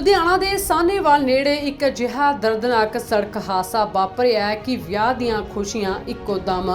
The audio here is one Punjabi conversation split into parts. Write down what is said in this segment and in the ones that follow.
ਲੁਧਿਆਣਾ ਦੇ ਸਾਹਨੇਵਾਲ ਨੇੜੇ ਇੱਕ ਅਜਿਹਾ ਦਰਦਨਾਕ ਸੜਕ ਹਾਦਸਾ ਵਾਪਰਿਆ ਹੈ ਕਿ ਵਿਆਹ ਦੀਆਂ ਖੁਸ਼ੀਆਂ ਇੱਕੋ ਦਮ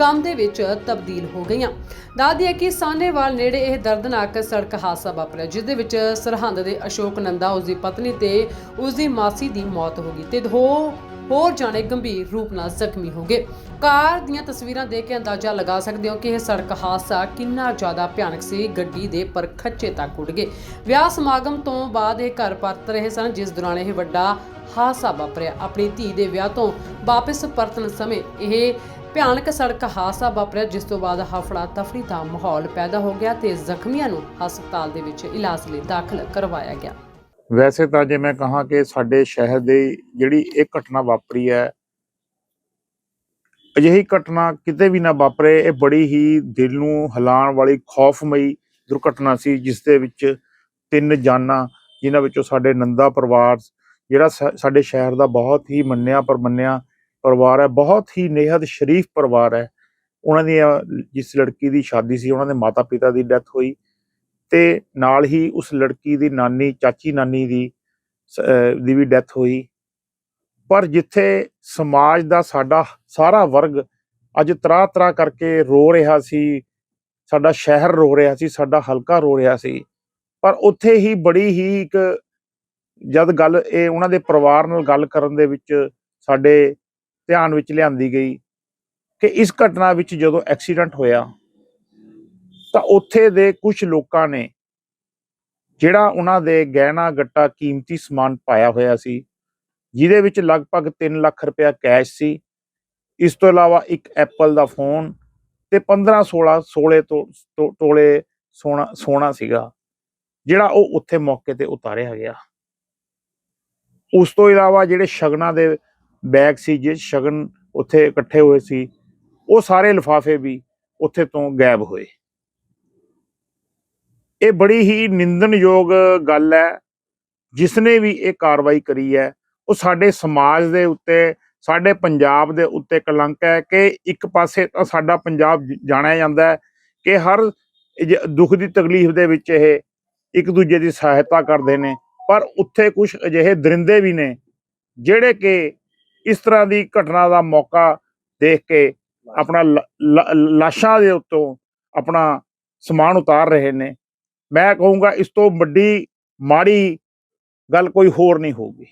ਗਮ ਦੇ ਵਿੱਚ ਤਬਦੀਲ ਹੋ ਗਈਆਂ। ਦੱਸਦੀ ਹੈ ਕਿ ਸਾਹਨੇਵਾਲ ਨੇੜੇ ਇਹ ਦਰਦਨਾਕ ਸੜਕ ਹਾਦਸਾ ਵਾਪਰਿਆ, ਜਿਸ ਦੇ ਵਿੱਚ ਸਰਹੰਦ ਦੇ ਅਸ਼ੋਕ ਨੰਦਾ ਉਸ ਦੀ ਪਤਨੀ ਤੇ ਉਸ ਦੀ ਮਾਸੀ ਦੀ ਮੌਤ ਹੋ ਗਈ ਤੇ ਦੋ ਹੋਰ ਜਾਣੇ ਗੰਭੀਰ ਰੂਪ ਨਾਲ ਜ਼ਖਮੀ ਹੋ ਗਏ। ਕਾਰ ਦੀਆਂ ਤਸਵੀਰਾਂ ਦੇਖ ਕੇ ਅੰਦਾਜ਼ਾ ਲਗਾ ਸਕਦੇ ਹੋ ਕਿ ਇਹ ਸੜਕ ਹਾਦਸਾ ਕਿੰਨਾ ਜ਼ਿਆਦਾ ਭਿਆਨਕ ਸੀ। ਗੱਡੀ ਦੇ ਪਰ ਖੱਚੇ ਤੱਕ ਉੱਡ ਗਏ। ਵਿਆਹ ਸਮਾਗਮ ਤੋਂ ਬਾਅਦ ਇਹ ਘਰ ਪਰਤ ਰਹੇ ਸਨ, ਜਿਸ ਦੌਰਾਨ ਇਹ ਵੱਡਾ ਹਾਦਸਾ ਵਾਪਰਿਆ। ਆਪਣੀ ਧੀ ਦੇ ਵਿਆਹ ਤੋਂ ਵਾਪਸ ਪਰਤਣ ਸਮੇਂ ਇਹ ਭਿਆਨਕ ਸੜਕ ਹਾਦਸਾ ਵਾਪਰਿਆ, ਜਿਸ ਤੋਂ ਬਾਅਦ ਹਫੜਾ ਤਫੜੀ ਦਾ ਮਾਹੌਲ ਪੈਦਾ ਹੋ ਗਿਆ ਤੇ ਜ਼ਖਮੀਆਂ ਨੂੰ ਹਸਪਤਾਲ ਦੇ ਵਿੱਚ ਇਲਾਜ ਲਈ ਦਾਖਲ ਕਰਵਾਇਆ ਗਿਆ। ਵੈਸੇ ਤਾਂ ਜੇ ਮੈਂ ਕਹਾਂ ਕਿ ਸਾਡੇ ਸ਼ਹਿਰ ਦੇ ਜਿਹੜੀ ਇਹ ਘਟਨਾ ਵਾਪਰੀ ਹੈ, ਅਜਿਹੀ ਘਟਨਾ ਕਿਤੇ ਵੀ ਨਾ ਵਾਪਰੇ, ਇਹ ਬੜੀ ਹੀ ਦਿਲ ਨੂੰ ਹਿਲਾਉਣ ਵਾਲੀ ਖੌਫਮਈ ਦੁਰਘਟਨਾ ਸੀ, ਜਿਸ ਦੇ ਵਿੱਚ ਤਿੰਨ ਜਾਨਾਂ, ਜਿਨ੍ਹਾਂ ਵਿੱਚੋਂ ਸਾਡੇ ਨੰਦਾ ਪਰਿਵਾਰ, ਜਿਹੜਾ ਸਾਡੇ ਸ਼ਹਿਰ ਦਾ ਬਹੁਤ ਹੀ ਮੰਨਿਆ ਪਰਮੰਨਿਆ ਪਰਿਵਾਰ ਹੈ, ਬਹੁਤ ਹੀ ਨਿਹਤ ਸ਼ਰੀਫ ਪਰਿਵਾਰ ਹੈ। ਉਹਨਾਂ ਦੀ ਜਿਸ ਲੜਕੀ ਦੀ ਸ਼ਾਦੀ ਸੀ, ਉਹਨਾਂ ਦੇ ਮਾਤਾ ਪਿਤਾ ਦੀ ਡੈਥ ਹੋਈ। ਤੇ ਨਾਲ ਹੀ ਉਸ ਲੜਕੀ ਦੀ ਨਾਨੀ, ਚਾਚੀ ਨਾਨੀ ਦੀ, ਸ- ਦੀ ਵੀ ਡੈਥ ਹੋਈ। ਪਰ ਜਿੱਥੇ ਸਮਾਜ ਦਾ ਸਾਡਾ ਸਾਰਾ ਵਰਗ ਅੱਜ ਤਰਾ ਤਰਾ ਕਰਕੇ ਰੋ ਰਿਹਾ ਸੀ, ਸਾਡਾ ਸ਼ਹਿਰ ਰੋ ਰਿਹਾ ਸੀ, ਸਾਡਾ ਹਲਕਾ ਰੋ ਰਿਹਾ ਸੀ, ਪਰ ਉੱਥੇ ਹੀ ਬੜੀ ਹੀ ਇੱਕ ਜਦ ਗੱਲ ਇਹ ਉਹਨਾਂ ਦੇ ਪਰਿਵਾਰ ਨਾਲ ਗੱਲ ਕਰਨ ਦੇ ਵਿੱਚ ਸਾਡੇ ਧਿਆਨ ਵਿੱਚ ਲਿਆਂਦੀ ਗਈ ਕਿ ਇਸ ਘਟਨਾ ਵਿੱਚ ਜਦੋਂ ਐਕਸੀਡੈਂਟ ਹੋਇਆ ਤਾਂ ਉੱਥੇ ਦੇ ਕੁਝ ਲੋਕਾਂ ਨੇ ਜਿਹੜਾ ਉਹਨਾਂ ਦੇ ਗਹਿਣਾ ਗੱਟਾ ਕੀਮਤੀ ਸਮਾਨ ਪਾਇਆ ਹੋਇਆ ਸੀ, ਜਿਹਦੇ ਵਿੱਚ ਲਗਭਗ 3 ਲੱਖ ਰੁਪਇਆ ਕੈਸ਼ ਸੀ। ਇਸ ਤੋਂ ਇਲਾਵਾ ਇੱਕ ਐਪਲ ਦਾ ਫੋਨ ਤੇ 15 16 16 ਤੋਂ, ਤੋਂ- ਤੋਲੇ ਸੋਨਾ ਸੋਨਾ ਸੀਗਾ, ਜਿਹੜਾ ਉਹ ਉੱਥੇ ਮੌਕੇ ਤੇ ਉਤਾਰਿਆ ਗਿਆ। ਉਸ ਤੋਂ ਇਲਾਵਾ ਜਿਹੜੇ ਸ਼ਗਨਾਂ ਦੇ ਬੈਗ ਸੀ ਜਿਸ ਸ਼ਗਨ ਉੱਥੇ ਇਕੱਠੇ ਹੋਏ ਸੀ, ਉਹ ਸਾਰੇ ਲਿਫਾਫੇ ਵੀ ਉੱਥੇ ਤੋਂ ਗਾਇਬ ਹੋਏ। ਇਹ ਬੜੀ ਹੀ ਨਿੰਦਣਯੋਗ ਗੱਲ ਹੈ ਜਿਸ ਨੇ ਵੀ ਇਹ ਕਾਰਵਾਈ ਕਰੀ ਹੈ। ਉਹ ਸਾਡੇ ਸਮਾਜ ਦੇ ਉੱਤੇ, ਸਾਡੇ ਪੰਜਾਬ ਦੇ ਉੱਤੇ ਕਲੰਕ ਹੈ ਕਿ ਇੱਕ ਪਾਸੇ ਤਾਂ ਸਾਡਾ ਪੰਜਾਬ ਜਾਣਿਆ ਜਾਂਦਾ ਹੈ ਕਿ ਹਰ ਦੁੱਖ ਦੀ ਤਕਲੀਫ ਦੇ ਵਿੱਚ ਇਹ ਇੱਕ ਦੂਜੇ ਦੀ ਸਹਾਇਤਾ ਕਰਦੇ ਨੇ। ਪਰ ਉੱਥੇ ਕੁਝ ਅਜਿਹੇ ਦਰਿੰਦੇ ਵੀ ਨੇ, ਜਿਹੜੇ ਕਿ ਇਸ ਤਰ੍ਹਾਂ ਦੀ ਘਟਨਾ ਦਾ ਮੌਕਾ ਦੇਖ ਕੇ ਆਪਣਾ ਲ- ਲਾਸ਼ਾਂ ਦੇ ਉੱਤੋਂ ਆਪਣਾ ਸਮਾਨ ਉਤਾਰ ਰਹੇ ਨੇ। ਮੈਂ ਕਹੂੰਗਾ ਇਸ ਤੋਂ ਵੱਡੀ ਮਾੜੀ ਗੱਲ ਕੋਈ ਹੋਰ ਨਹੀਂ ਹੋਊਗੀ।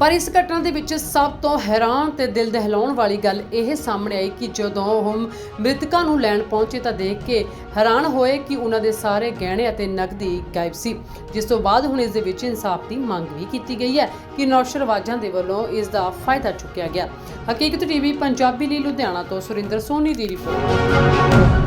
ਪਰ ਇਸ ਘਟਨਾ ਦੇ ਵਿੱਚ ਸਭ ਤੋਂ ਹੈਰਾਨ ਤੇ ਦਿਲ ਦਹਿਲਾਉਣ ਵਾਲੀ ਗੱਲ ਇਹ ਸਾਹਮਣੇ ਆਈ ਕਿ ਜਦੋਂ ਉਹ ਮ੍ਰਿਤਕਾਂ ਨੂੰ ਲੈਣ ਪਹੁੰਚੇ ਤਾਂ ਦੇਖ ਕੇ ਹੈਰਾਨ ਹੋਏ ਕਿ ਉਹਨਾਂ ਦੇ ਸਾਰੇ ਗਹਿਣੇ ਅਤੇ ਨਕਦੀ ਗਾਇਬ ਸੀ। ਜਿਸ ਤੋਂ ਬਾਅਦ ਹੁਣ ਇਸ ਦੇ ਵਿੱਚ ਇਨਸਾਫ ਦੀ ਮੰਗ ਵੀ ਕੀਤੀ ਗਈ ਹੈ ਕਿ ਨੌਸ਼ਰਵਾਜਾਂ ਦੇ ਵੱਲੋਂ ਇਸ ਦਾ ਫਾਇਦਾ ਚੁੱਕਿਆ ਗਿਆ। ਹਕੀਕਤ ਟੀਵੀ, ਪੰਜਾਬੀ ਲਈ ਲੁਧਿਆਣਾ ਤੋਂ ਸੁਰਿੰਦਰ ਸੋਨੀ ਦੀ ਰਿਪੋਰਟ।